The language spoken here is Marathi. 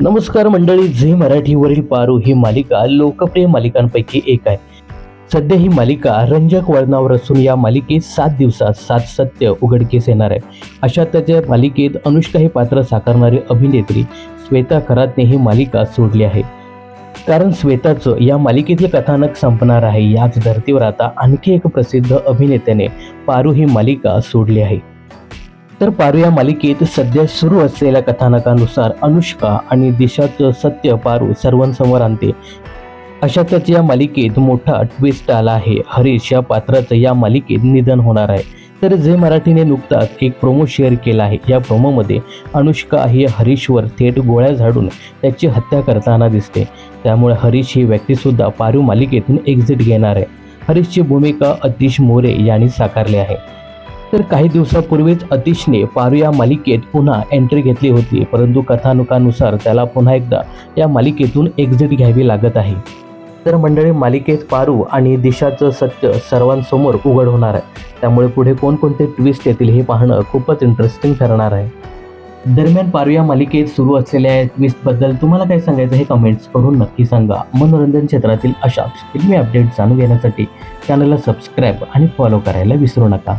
नमस्कार मंडळी झी मराठीवरील पारू ही मालिका लोकप्रिय मालिकांपैकी एक आहे. सध्या ही मालिका रंजक वळणावर असून या मालिकेत सात दिवसात सात सत्य उघडकीस येणार आहे. अशा त्याच्या मालिकेत अनुष्का हे पात्र साकारणारी अभिनेत्री श्वेता खरातने ही मालिका सोडली आहे. कारण श्वेताचं या मालिकेतील कथानक संपणार आहे याच धर्तीवर आता आणखी एक प्रसिद्ध अभिनेत्याने पारू ही मालिका सोडली आहे. तर पारू या मालिकेत सध्या सुरू असलेल्या कथानकानुसार अनुष्का आणि दिशाचं सत्य पारू सर्वांसमोर आणते. अशातच या मालिकेत मोठा ट्विस्ट आला आहे. हरीश या पात्राचं या मालिकेत निधन होणार आहे. तर जे मराठीने नुकताच एक प्रोमो शेअर केला आहे. या प्रोमोमध्ये अनुष्का ही हरीशवर थेट गोळ्या झाडून त्याची हत्या करताना दिसते. त्यामुळे हरीश ही व्यक्तीसुद्धा पारू मालिकेतून एक्झिट घेणार आहे. हरीशची भूमिका अतिश मोरे यांनी साकारली आहे. तर काही दिवसापूर्वीच अतिशने पारू या मालिकेत पुन्हा एंट्री घेतली होती. परंतु कथानुकानुसार त्याला पुन्हा एकदा या मालिकेतून एक्झिट घ्यावी लागत आहे. तर मंडळी मालिकेत पारू आणि दिशाचं सत्य सर्वांसमोर उघड होणार आहे. त्यामुळे पुढे कोणकोणते ट्विस्ट येतील हे पाहणं खूपच इंटरेस्टिंग ठरणार आहे. दरम्यान पारू या मालिकेत सुरू असलेल्या ट्विस्टबद्दल तुम्हाला काय सांगायचं हे कमेंट्स करून नक्की सांगा. मनोरंजन क्षेत्रातील अशाच फिल्मी अपडेट जाणून घेण्यासाठी चॅनलला सबस्क्राईब आणि फॉलो करायला विसरू नका.